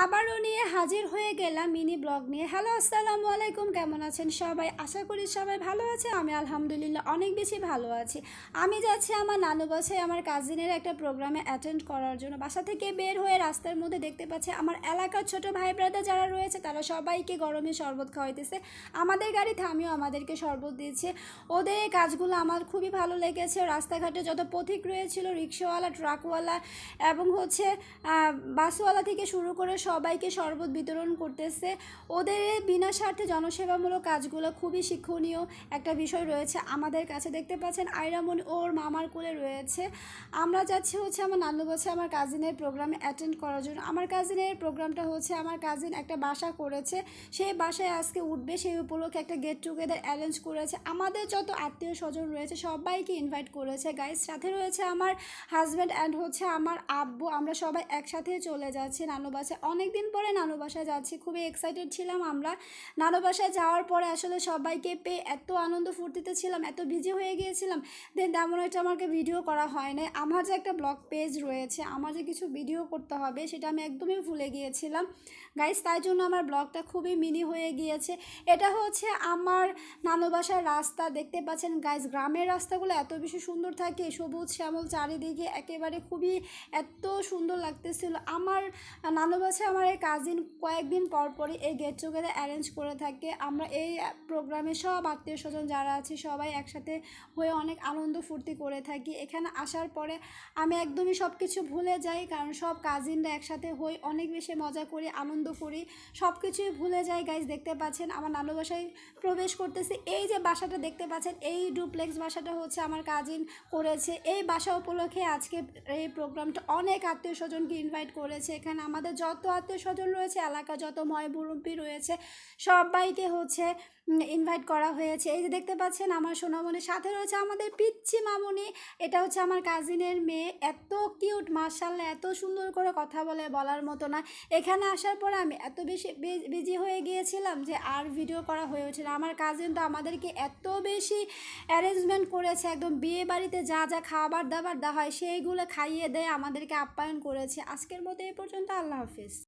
আবারও নিয়ে হাজির হয়ে গেলাম মিনি ব্লগ নিয়ে। হ্যালো, আসসালামু আলাইকুম, কেমন আছেন সবাই? আশা করি সবাই ভালো আছে, আমি আলহামদুলিল্লাহ অনেক বেশি ভালো আছি। আমি যাচ্ছি আমার নানু বাসায়, আমার কাজিনের একটা প্রোগ্রামে অ্যাটেন্ড করার জন্য। বাসা থেকে বের হয়ে রাস্তার মধ্যে দেখতে পাচ্ছি আমার এলাকার ছোট ভাই ব্রাদার যারা রয়েছে, তারা সবাইকে গরমে শরবত খাওয়াইতেছে। আমাদের গাড়ি থামিও আমাদেরকে শরবত দিয়েছে ওদের এই কাজগুলো আমার খুবই ভালো লেগেছে। রাস্তাঘাটে যত পথিক রয়েছিল, রিক্সাওয়ালা ট্রাকওয়ালা এবং হচ্ছে বাসওয়ালা থেকে শুরু করে সবাইকে শরবত বিতরণ করতেছে। ওদের বিনা স্বার্থে জনসেবামূলক কাজগুলো খুবই শিক্ষণীয় একটা বিষয় রয়েছে। আমাদের কাছে দেখতে পাচ্ছেন আইরামণি ওর মামার কোলে রয়েছে। আমরা যাচ্ছি হচ্ছে আমার নানু বছর আমার কাজিনের প্রোগ্রামে অ্যাটেন্ড করার জন্য। আমার কাজিনের প্রোগ্রামটা হচ্ছে আমার কাজিন একটা বাসা করেছে। সেই বাসায় আজকে উঠবে সেই উপলক্ষে একটা গেট টুগেদার অ্যারেঞ্জ করেছে। আমাদের যত আত্মীয় স্বজন রয়েছে, সবাইকে ইনভাইট করেছে। গাইজ সাথে রয়েছে আমার হাজব্যান্ড অ্যান্ড হচ্ছে আমার আব্বু। আমরা সবাই একসাথে চলে যাচ্ছি। নানু বাসায় অনেক দিন পরে নানু বাসায় যাচ্ছি, খুবই এক্সাইটেড ছিলাম আমরা। নানু বাসায় যাওয়ার পরে আসলে সবাইকে পেয়ে এত আনন্দ ফুর্তিতে ছিলাম, এত বিজি হয়ে গিয়েছিলাম দেন তেমন একটা আমাকে ভিডিও করা হয় নাই আমার যে একটা ব্লগ পেজ রয়েছে, আমার যে কিছু ভিডিও করতে হবে, সেটা আমি একদমই ভুলে গিয়েছিলাম। গাইস তাই জন্য আমার ব্লগটা খুবই মিনি হয়ে গিয়েছে। এটা হচ্ছে আমার নানু বাসার রাস্তা। দেখতে পাচ্ছেন গাইস গ্রামের রাস্তাগুলো এত বেশি সুন্দর থাকে, সবুজ শ্যামল চারিদিকে, একেবারে খুবই এত সুন্দর লাগতেছিল। আমার নানু বাসায় আমার এই কাজিন কয়েকদিন পর পরই এই গেট টুগেদার অ্যারেঞ্জ করে থাকে। আমরা এই প্রোগ্রামে সব আত্মীয় স্বজন যারা আছে সবাই একসাথে হয়ে অনেক আনন্দ ফুর্তি করে থাকি। এখানে আসার পরে আমি একদমই সব কিছু ভুলে যাই, কারণ সব কাজিনরা একসাথে হই, অনেক বেশি মজা করি, আনন্দ করি। সব কিছুই ভুলে যাই গাইজ দেখতে পাচ্ছেন আমার নানু বাসায় প্রবেশ করতেছি। এই যে বাসাটা দেখতে পাচ্ছেন, এই ডুপ্লেক্স বাসাটা হচ্ছে আমার কাজিন করেছে। এই বাসা উপলক্ষে আজকে এই প্রোগ্রামটা অনেক আত্মীয় স্বজনকে ইনভাইট করেছে। এখানে আমাদের যত আত্মীয় স্বজন রয়েছে, এলাকা যত ময় মুরব্বী রয়েছে, সবাইকে হচ্ছে ইনভাইট করা হয়েছে। এই যে দেখতে পাচ্ছেন আমার সোনামণির সাথে রয়েছে আমাদের পিচ্ছি মামুনি। এটা হচ্ছে আমার কাজিনের মেয়ে। এত কিউট মার্শাল্লাহ এত সুন্দর করে কথা বলে বলার মতো না। এখানে আসার পর আমি এত বেশি বিজি হয়ে গিয়েছিলাম যে আর ভিডিও করা হয়ে ওঠে না। আমার কাজিন তো আমাদেরকে এত বেশি অ্যারেঞ্জমেন্ট করেছে, একদম বিয়ে বাড়িতে যা যা খাবার দাবার দেওয়া হয়, সেইগুলো খাইয়ে দেয় আমাদেরকে আপ্যায়ন করেছে। আজকের মতো এই পর্যন্ত, আল্লাহ হাফিজ।